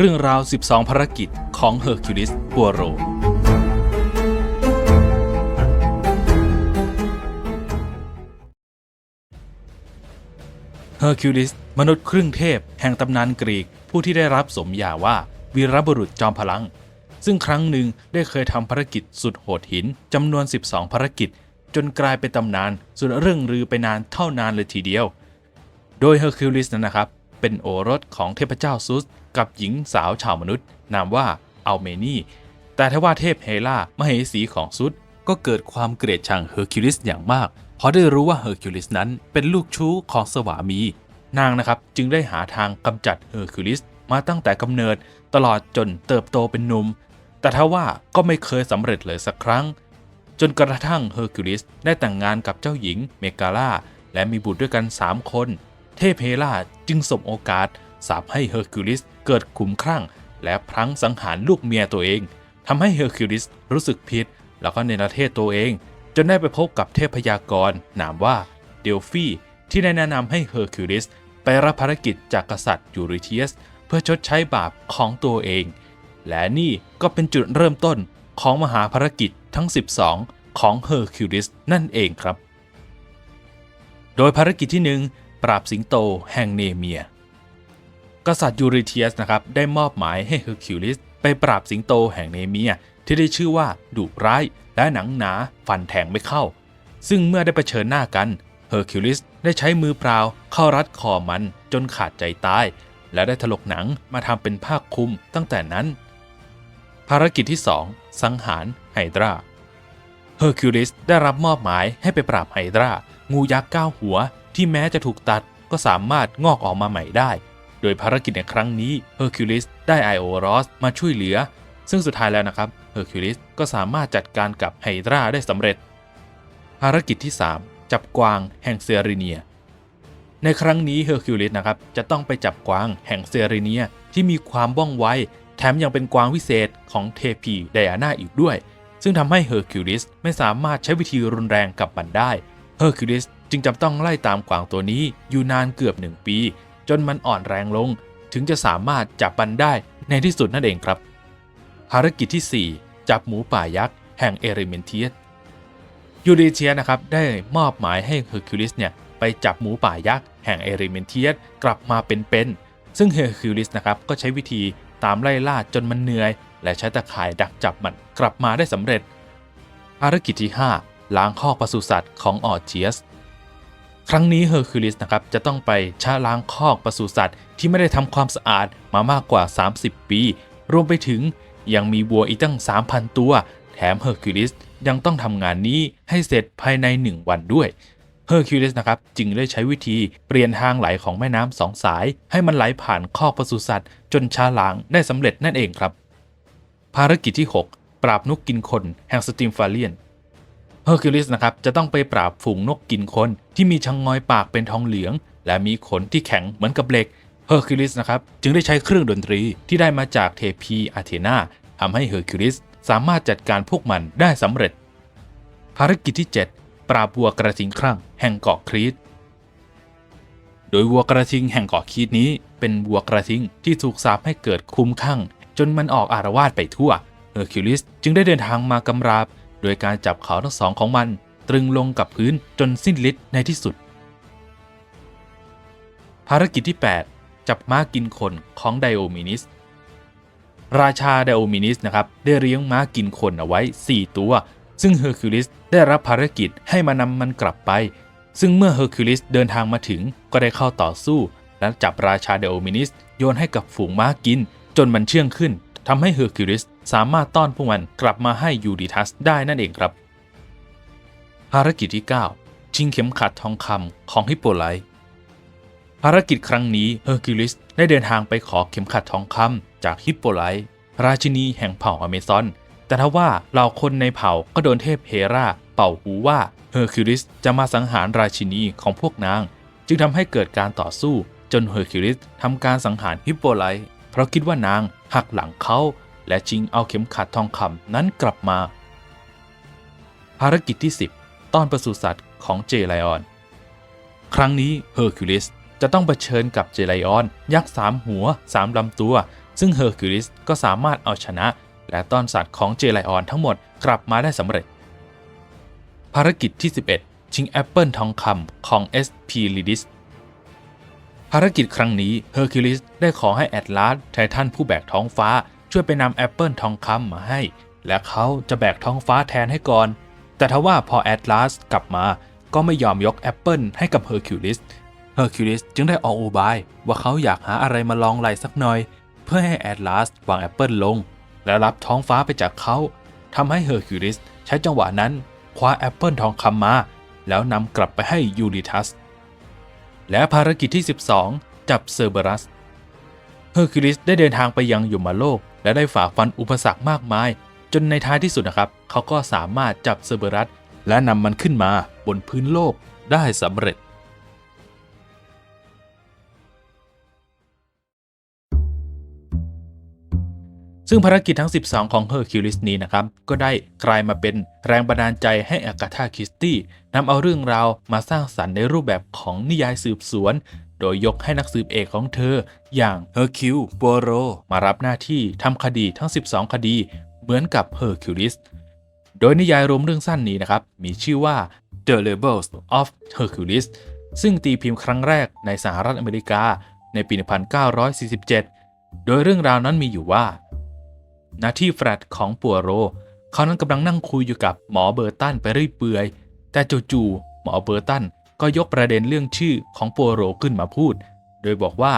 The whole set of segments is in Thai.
เรื่องราว 12 ภารกิจของเฮอร์คิวลิสปัวโร เฮอร์คิวลิส มนุษย์ครึ่งเทพ แห่งตำนานกรีกผู้ที่ได้รับสมญาว่าวีรบุรุษจอมพลัง ซึ่งครั้งหนึ่งได้เคยทำภารกิจสุดโหดหินจำนวน 12 ภารกิจ จนกลายเป็นตำนานสุดเรื่องลือไปนานเท่านานเลยทีเดียว โดยเฮอร์คิวลิสนั้นนะครับ เป็นโอรสของเทพเจ้าซุส กับหญิงสาวชาวมนุษย์ นามว่าอัลเมนีแต่ทว่าเทพเฮลามเหสีของซุสก็เกิดความเกลียดชังเฮอร์คิวลิสอย่างมากเพราะได้รู้ว่าเฮอร์คิวลิสนั้นเป็นลูกชู้ของสวามี นางนะครับจึงได้หาทางกำจัดเฮอร์คิวลิสมาตั้งแต่กำเนิดตลอดจนเติบโตเป็นหนุ่ม แต่ทว่าก็ไม่เคยสำเร็จเลยสักครั้ง จนกระทั่งเฮอร์คิวลิสได้แต่งงานกับเจ้าหญิงเมกาลาและมีบุตรด้วยกัน 3 คน เทพเฮลาจึงสบโอกาสสาปให้เฮอร์คิวลิสเกิดขุมครั่ง และพลั้งสังหารลูกเมียตัวเองทำให้เฮอร์คิวลิสรู้สึกผิด แล้วก็เนรเทศตัวเอง จนได้ไปพบกับเทพยากรนามว่าเดลฟีที่ได้แนะนำให้เฮอร์คิวลิสไปรับภารกิจจากกษัตริย์ยูริเทียส เพื่อชดใช้บาปของตัวเอง และนี่ก็เป็นจุดเริ่มต้นของมหาภารกิจทั้ง 12 ของเฮอร์คิวลิสนั่นเองครับ โดยภารกิจที่ 1 ปราบสิงโตแห่งเนเมีย กษัตริย์ยูริเทียสนะครับได้มอบหมายให้เฮอร์คิวลิสไปปราบสิงโตแห่งเนเมีย ที่ได้ชื่อว่าดุร้ายและหนังหนาฟันแทงไม่เข้า ซึ่งเมื่อได้เผชิญหน้ากันเฮอร์คิวลิสได้ใช้มือเปล่าเข้ารัดคอมันจนขาดใจตาย และได้ถลกหนังมาทำเป็นผ้าคลุมตั้งแต่นั้น ภารกิจที่ 2 สังหารไฮดราเฮอร์คิวลิสได้รับมอบหมายให้ไปปราบไฮดรางูยักษ์เก้าหัว ที่แม้จะถูกตัดก็สามารถงอกออกมาใหม่ได้ โดยภารกิจในครั้งนี้เฮอร์คิวลิสได้ไอโอรอสมาช่วยเหลือ ซึ่งสุดท้ายแล้วนะครับเฮอร์คิวลิสก็สามารถจัดการกับไฮดราได้สำเร็จ ภารกิจที่ 3 จับกวางแห่งเซเรเนีย ในครั้งนี้เฮอร์คิวลิสนะครับจะต้องไปจับกวางแห่งเซเรเนียที่มีความว่องไวแถมยังเป็นกวางวิเศษของเทพีไดอาน่าอีกด้วย ซึ่งทำให้เฮอร์คิวลิสไม่สามารถใช้วิธีรุนแรงกับมันได้เฮอร์คิวลิส จึงจำต้องไล่ตามกวางตัวนี้อยู่นานเกือบหนึ่งปี จนมันอ่อนแรงลง ถึงจะสามารถจับมันได้ในที่สุดนั่นเองครับ ภารกิจที่ 4 จับหมูป่ายักษ์แห่งเอริเมนเทียสยูริเทียนะครับได้มอบหมายให้เฮอร์คิวลิสเนี่ยไปจับหมูป่ายักษ์แห่งเอริเมนเทียสกลับมาเป็นๆซึ่งเฮอร์คิวลิสนะครับก็ใช้วิธีตามไล่ล่าจนมันเหนื่อย และใช้ตะข่ายดักจับมันกลับมาได้สำเร็จ ภารกิจที่ 5 ล้างคอกปศุสัตว์ของออร์เจียส ครั้งนี้เฮอร์คิวลิสนะครับจะต้องไปชะล้างคอกปศุสัตว์ ที่ไม่ได้ทำความสะอาดมามากกว่า 30 ปี รวมไปถึงยังมีวัวอีกตั้ง 3,000 ตัว แถมเฮอร์คิวลิสยังต้องทำงานนี้ให้เสร็จภายใน 1 วันด้วยเฮอร์คิวลิสนะครับจึงได้ใช้วิธีเปลี่ยนทางไหลของแม่น้ำสองสาย ให้มันไหลผ่านคอกปศุสัตว์ จนชาล้างได้สำเร็จนั่นเองครับ ภารกิจที่ 6 ปราบนกกินคนแห่งสติมฟาเลียน เฮอร์คิวลิสนะครับจะต้องไปปราบฝูงนกกินคนที่มีชังงอยปากเป็นทองเหลือง และมีขนที่แข็งเหมือนกับเหล็กเฮอร์คิวลิสนะครับจึงได้ใช้เครื่องดนตรีที่ได้มาจากเทพีอาเทนาทำให้เฮอร์คิวลิสสามารถจัดการพวกมันได้สำเร็จ ภารกิจที่ 7 ปราบวัวกระทิงครั่งแห่งเกาะครีตโดยวัวกระทิงแห่งเกาะครีตนี้ เป็นวัวกระทิงที่ถูกสาปให้เกิดคุ้มข้างจนมันออกอารวาสไปทั่วเฮอร์คิวลิสจึงได้เดินทางมากำราบ โดยการจับเขาทั้งสองของมันตรึงลงกับพื้นจนสิ้นฤทธิ์ในที่สุด ภารกิจที่ 8 จับม้ากินคนของไดโอมินิส ราชาไดโอมินิสนะครับได้เลี้ยงม้ากินคนเอาไว้ 4 ตัว ซึ่งเฮอร์คิวลิสได้รับภารกิจให้มานำมันกลับไป ซึ่งเมื่อเฮอร์คิวลิสเดินทางมาถึงก็ได้เข้าต่อสู้ และจับราชาไดโอมินิสโยนให้กับฝูงม้ากินจนมันเชื่องขึ้น ทำให้เฮอร์คิวลิสสามารถต้อนพวกมันกลับมาให้ยูดิทัสได้นั่นเองครับ ภารกิจที่ 9 ชิงเข็มขัดทองคำของฮิปโปไลภารกิจครั้งนี้เฮอร์คิวลิสได้เดินทางไปขอเข็มขัดทองคำจากฮิปโปไลราชินีแห่งเผ่าอเมซอน แต่ทว่าเหล่าคนในเผ่าก็โดนเทพเฮราเป่าหูว่าเฮอร์คิวลิสจะมาสังหารราชินีของพวกนาง จึงทำให้เกิดการต่อสู้จนเฮอร์คิวลิสทำการสังหารฮิปโปไลเพราะคิดว่านาง หักหลังเขาและชิงเอาเข็มขัดทองคำนั้นกลับมา ภารกิจที่ 10 ตอนปศุสัตว์ของเจไลออน ครั้งนี้เฮอร์คิวลิสจะต้องเผชิญกับเจไลออน ยักษ์สามหัวสามลำตัว ซึ่งเฮอร์คิวลิสก็สามารถเอาชนะ และต้อนสัตว์ของเจไลออนทั้งหมดกลับมาได้สำเร็จ ภารกิจที่ 11 ชิงแอปเปิลทองคำของ SP l i d i s ภารกิจครั้งนี้เฮอร์คิวลิสได้ขอให้แอตลาสไททันผู้แบกท้องฟ้า ช่วยไปนำแอปเปิลทองคำมาให้ และเขาจะแบกท้องฟ้าแทนให้ก่อน แต่ทว่าพอแอตลาสกลับมาก็ไม่ยอมยกแอปเปิลให้กับเฮอร์คิวลิสเฮอร์คิวลิสจึงได้ออกอุบาย ว่าเขาอยากหาอะไรมาลองไหลสักหน่อย เพื่อให้แอตลาสวางแอปเปิลลง และรับท้องฟ้าไปจากเขาทำให้เฮอร์คิวลิสใช้จังหวะนั้นคว้าแอปเปิลทองคำมา แล้วนำกลับไปให้ยูริทัส และภารกิจที่ 12 จับเซอร์เบรัส เฮอร์คิวลิสได้เดินทางไปยังยมาโลก และได้ฝ่าฟันอุปสรรคมากมาย จนในท้ายที่สุดนะครับ เขาก็สามารถจับเซอร์เบรัส และนำมันขึ้นมาบนพื้นโลกได้สำเร็จ ซึ่งภารกิจทั้ง 12 ของเฮอร์คิวลิสนี้นะครับ ก็ได้กลายมาเป็นแรงบันดาลใจให้อากาธาคริสตี้นำเอาเรื่องราวมาสร้างสรรค์ในรูปแบบของนิยายสืบสวน โดยยกให้นักสืบเอกของเธอ อย่างเฮอร์คิวโปโรมารับหน้าที่ทำคดีทั้ง 12 คดี เหมือนกับเฮอร์คิวลิสโดยนิยายรวมเรื่องสั้นนี้นะครับ มีชื่อว่า The Rebels of Hercules ซึ่งตีพิมพ์ครั้งแรกในสหรัฐอเมริกาในปี 1947 โดยเรื่องราวนั้นมีอยู่ว่า หน้าที่แฟลตของปัวโร เขานั้นกำลังนั่งคุยอยู่กับหมอเบอร์ตันไปเรื่อยเปื่อย แต่จู่ๆหมอเบอร์ตันก็ยกประเด็นเรื่องชื่อของปัวโรขึ้นมาพูด โดยบอกว่า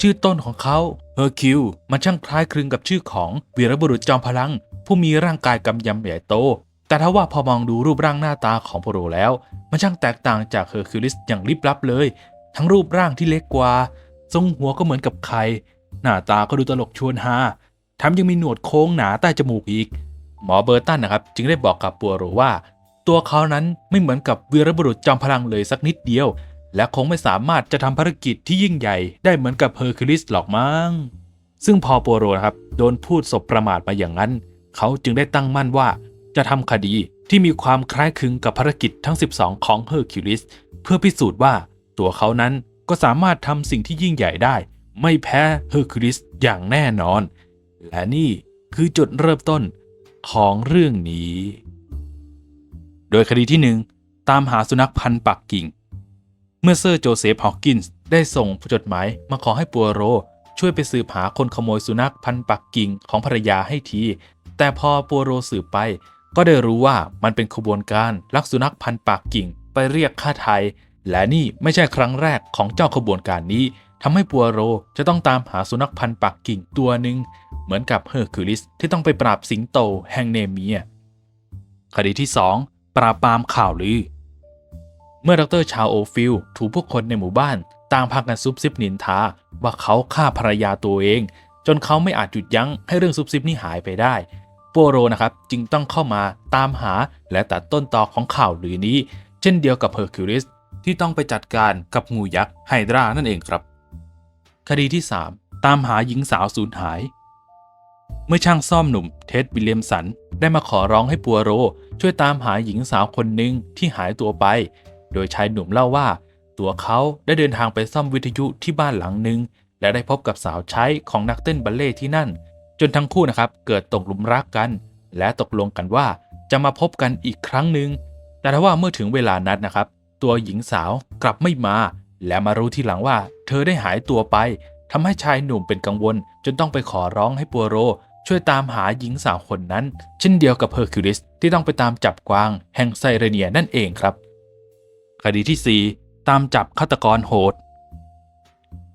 ชื่อต้นของเขาเฮอร์คิวมันช่างคล้ายคลึงกับชื่อของวีรบุรุษจอมพลัง ผู้มีร่างกายกำยำใหญ่โต แต่ถ้าว่าพอมองดูรูปร่างหน้าตาของปัวโรแล้ว มันช่างแตกต่างจากเฮอร์คิวลิสอย่างลิบลับเลย ทั้งรูปร่างที่เล็กกว่า ทรงหัวก็เหมือนกับไข่หน้าตาก็ดูตลกชวนฮา แถมยังมีหนวดโค้งหนาใต้จมูกอีก หมอเบอร์ตันนะครับ จึงได้บอกกับปัวโรว่า ตัวเขานั้นไม่เหมือนกับวีรบุรุษจอมพลังเลยสักนิดเดียว และคงไม่สามารถจะทำภารกิจที่ยิ่งใหญ่ได้เหมือนกับเฮอร์คิวลิสหรอกมั้งซึ่งพอปัวโรนะครับโดนพูดสบประมาทมาอย่างนั้น เขาจึงได้ตั้งมั่นว่าจะทำคดีที่มีความคล้ายคลึงกับภารกิจทั้ง 12 ของเฮอร์คิวลิสเพื่อพิสูจน์ว่าตัวเขานั้นก็สามารถทำสิ่งที่ยิ่งใหญ่ได้ ไม่แพ้เฮอร์คิวลิสอย่างแน่นอน และนี่คือจุดเริ่มต้นของเรื่องนี้ โดยคดีที่หนึ่งตามหาสุนัขพันธุ์ปักกิ่ง เมื่อเซอร์โจเซฟฮอว์กินส์ได้ส่งจดหมายมาขอให้ปัวโร ช่วยไปสืบหาคนขโมยสุนัขพันธุ์ปักกิ่งของภรรยาให้ที แต่พอปัวโรสืบไป ก็ได้รู้ว่ามันเป็นขบวนการลักสุนัขพันธุ์ปักกิ่งไปเรียกค่าไทย และนี่ไม่ใช่ครั้งแรกของเจ้าขบวนการนี้ ทำให้ปัวโรจะต้องตามหาสุนัขพันธุ์ปักกิ่งตัวหนึ่งเหมือนกับเฮอร์คิวลิสที่ต้องไปปราบสิงโตแห่งเนเมีย คดีที่ 2 ปราบปรามข่าวลือ เมื่อดรชาโอฟิลถูกผู้คนในหมู่บ้านต่างพากันซุบซิบนินทาว่าเขาฆ่าภรรยาตัวเอง จนเขาไม่อาจหยุดยั้งให้เรื่องซุบซิบนี้หายไปได้โปโรนะครับจึงต้องเข้ามาตามหาและตัดต้นตอของข่าวลือนี้ เช่นเดียวกับเฮอร์คิวลิสที่ต้องไปจัดการกับงูยักษ์ไฮดรานั่นเองครับ คดีที่ 3 ตามหาหญิงสาวสูญหาย เมื่อช่างซ่อมหนุ่มเท็ดวิลเลียมสัน ได้มาขอร้องให้ปัวโร ช่วยตามหาหญิงสาวคนหนึ่งที่หายตัวไป โดยชายหนุ่มเล่าว่า ตัวเขาได้เดินทางไปซ่อมวิทยุที่บ้านหลังหนึ่งและได้พบกับสาวใช้ของนักเต้นบัลเล่ที่นั่น จนทั้งคู่นะครับเกิดตกหลุมรักกัน และตกลงกันว่าจะมาพบกันอีกครั้งหนึ่งแต่ถ้าว่าเมื่อถึงเวลานัดนะครับ ตัวหญิงสาวกลับไม่มา และมารู้ทีหลังว่า เธอได้หายตัวไปทำให้ชายหนุ่มเป็นกังวล จนต้องไปขอร้องให้ปัวโร ช่วยตามหาหญิงสาวคนนั้น เช่นเดียวกับเฮอร์คิวลิสที่ต้องไปตามจับกวาง แห่งไซเรเนียนั่นเองครับ คดีที่ 4 ตามจับฆาตกรโหด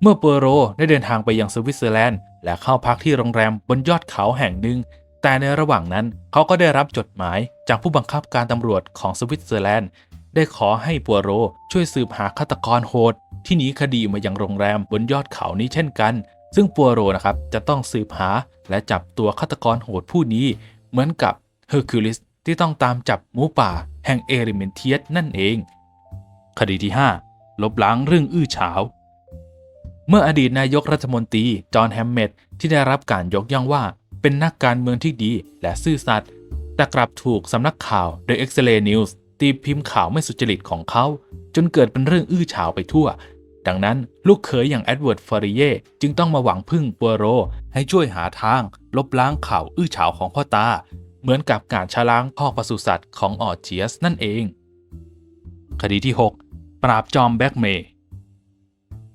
เมื่อปัวโรได้เดินทางไปยังสวิตเซอร์แลนด์ และเข้าพักที่โรงแรมบนยอดเขาแห่งหนึ่งแต่ในระหว่างนั้นเขาก็ได้รับจดหมายจากผู้บังคับการตำรวจของสวิตเซอร์แลนด์ ได้ขอให้ปัวโรช่วยสืบหาฆาตกรโหด ที่หนีคดีมายังโรงแรมบนยอดเขานี้เช่นกัน ซึ่งปัวโรนะครับจะต้องสืบหาและจับตัวฆาตกรโหดผู้นี้ เหมือนกับเฮอร์คิวลิสที่ต้องตามจับหมูป่า แห่งเอริเมนเทียสนั่นเอง คดีที่ 5 ลบล้างเรื่องอื้อฉาว เมื่ออดีตนายกรัฐมนตรีจอห์นแฮมเมดที่ได้รับการยกย่องว่าเป็นนักการเมืองที่ดีและซื่อสัตย์แต่กลับถูกสำนักข่าว The X-Ray News ตีพิมพ์ข่าวไม่สุจริตของเขา จนเกิดเป็นเรื่องอื้อฉาวไปทั่ว ดังนั้นลูกเขยอย่างแอดเวิร์ดฟอริเย่จึงต้องมาหวังพึ่งปัวโร ให้ช่วยหาทาง ลบล้างข่าวอื้อฉาวของพ่อตา เหมือนกับการชะล้างคอปศุสัตว์ของออเจียสนั่นเอง คดีที่ 6 ปราบจอมแบ็กเมย์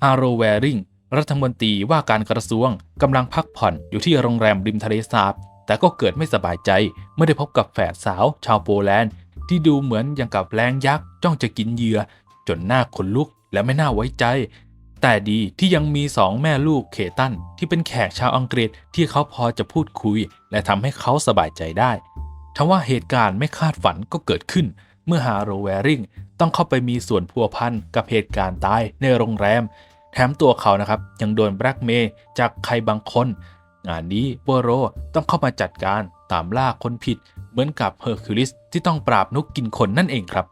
อาโรแวริงรัฐมนตรีว่าการกระทรวงกำลังพักผ่อนอยู่ที่โรงแรมริมทะเลสาบ แต่ก็เกิดไม่สบายใจเมื่อได้พบกับแฝดสาวชาวโปแลนด์ ที่ดูเหมือนอย่างกับแรงยักษ์จ้องจะกินเหยื่อ จนหน้าขนลุกและไม่น่าไว้ใจ แต่ดีที่ยังมีสองแม่ลูกเคตันที่เป็นแขกชาวอังกฤษที่เขาพอจะพูดคุย และทำให้เขาสบายใจได้ทว่าเหตุการณ์ไม่คาดฝันก็เกิดขึ้น เมื่อฮาโรแวริงต้องเข้าไปมีส่วนพัวพันกับเหตุการณ์ตายในโรงแรม แถมตัวเขานะครับยังโดนแบล็กเมย์จากใครบางคน งานนี้บัวโรต้องเข้ามาจัดการตามล่าคนผิด เหมือนกับเฮอร์คิวลิสที่ต้องปราบนกกินคนนั่นเองครับ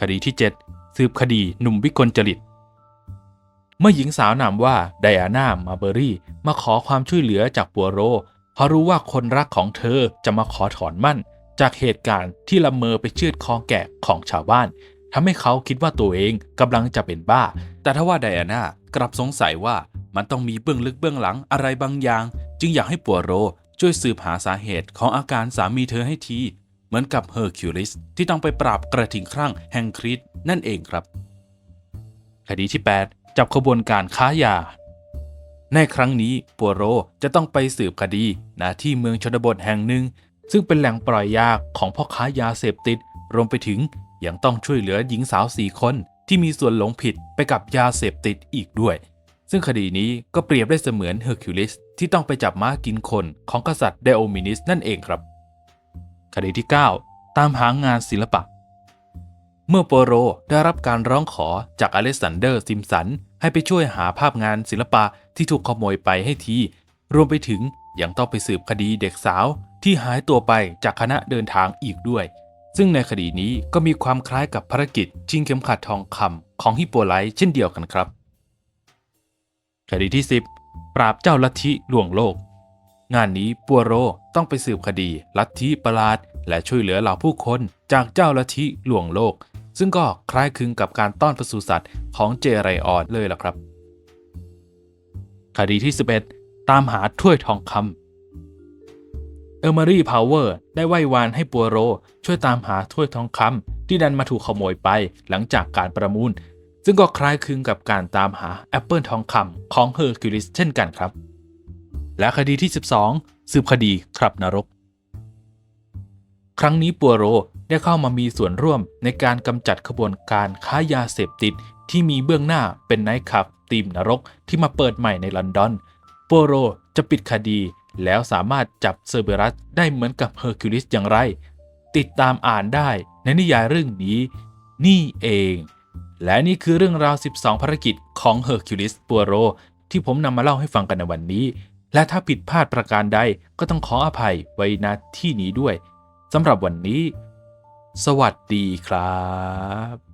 คดีที่ 7 สืบคดีหนุ่มวิกลจริต เมื่อหญิงสาวนามว่าไดอาน่ามาเบอรี่มาขอความช่วยเหลือจากปัวโรเพราะรู้ว่าคนรักของเธอจะมาขอถอนมั่น จากเหตุการณ์ที่ละเมอไปเชือดคอแกะของชาวบ้านทำให้เขาคิดว่าตัวเองกำลังจะเป็นบ้า แต่ถ้าว่าไดอาน่ากลับสงสัยว่า มันต้องมีเบื้องลึกเบื้องหลังอะไรบางอย่าง จึงอยากให้ปัวโรช่วยสืบหาสาเหตุของอาการสามีเธอให้ที เหมือนกับเฮอร์คิวลิสที่ต้องไปปราบกระทิงครั่งแห่งคริสนั่นเองครับ คดีที่ 8 จับขบวนการค้ายา ในครั้งนี้ปัวโรจะต้องไปสืบคดีณที่เมืองชนบทแห่งหนึ่ง ซึ่งเป็นแหล่งปล่อยยาของพ่อค้ายาเสพติด รวมไปถึงยังต้องช่วยเหลือหญิงสาวสี่คนที่มีส่วนหลงผิดไปกับยาเสพติดอีกด้วย ซึ่งคดีนี้ก็เปรียบได้เสมือนเฮอร์คิวลิสที่ต้องไปจับม้ากินคนของกษัตริย์เดโอมินิสนั่นเองครับ คดีที่ 9 ตามหางานศิลปะ เมื่อโปโรได้รับการร้องขอจากอเล็กซานเดอร์ซิมสัน ให้ไปช่วยหาภาพงานศิลปะที่ถูกขโมยไปให้ที รวมไปถึงยังต้องไปสืบคดีเด็กสาวที่หายตัวไปจากคณะเดินทางอีกด้วย ซึ่งในคดีนี้ก็มีความคล้ายกับภารกิจชิงเข็มขัดทองคำของฮิปโปไลท์เช่นเดียวกันครับ คดีที่ 10 ปราบเจ้าลัทธิลวงโลก งานนี้ปัวโรต้องไปสืบคดีลัทธิประหลาด และช่วยเหลือเหล่าผู้คนจากเจ้าลัทธิลวงโลก ซึ่งก็คล้ายคลึงกับการต้อนปศุสัตว์ของเจไรออนเลยล่ะครับ คดีที่ 11 ตามหาถ้วยทองคำเออร์มารีพาวเวอร์ได้ไหว้วานให้ปัวโรช่วยตามหาถ้วยทองคำที่ดันมาถูกขโมยไปหลังจากการประมูล ซึ่งก็คล้ายคลึงกับการตามหาแอปเปิลทองคำของเฮอร์คิวลิสเช่นกันครับ และคดีที่ 12 สืบคดีครับนรก ครั้งนี้ปัวโรได้เข้ามามีส่วนร่วมในการกำจัดขบวนการค้ายาเสพติดที่มีเบื้องหน้าเป็นไนท์คลับตีมนรกที่มาเปิดใหม่ในลอนดอนปัวโรจะปิดคดีแล้วสามารถจับเซอร์เบรัสได้เหมือนกับเฮอร์คิวลิสอย่างไร ติดตามอ่านได้ในนิยายเรื่องนี้ นี่เอง และนี่คือเรื่องราว 12 ภารกิจของเฮอร์คิวลิสปัวโรที่ผมนำมาเล่าให้ฟังกันในวันนี้ และถ้าผิดพลาดประการใดก็ต้องขออภัยไว้ณที่นี้ด้วยสำหรับวันนี้ สวัสดีครับ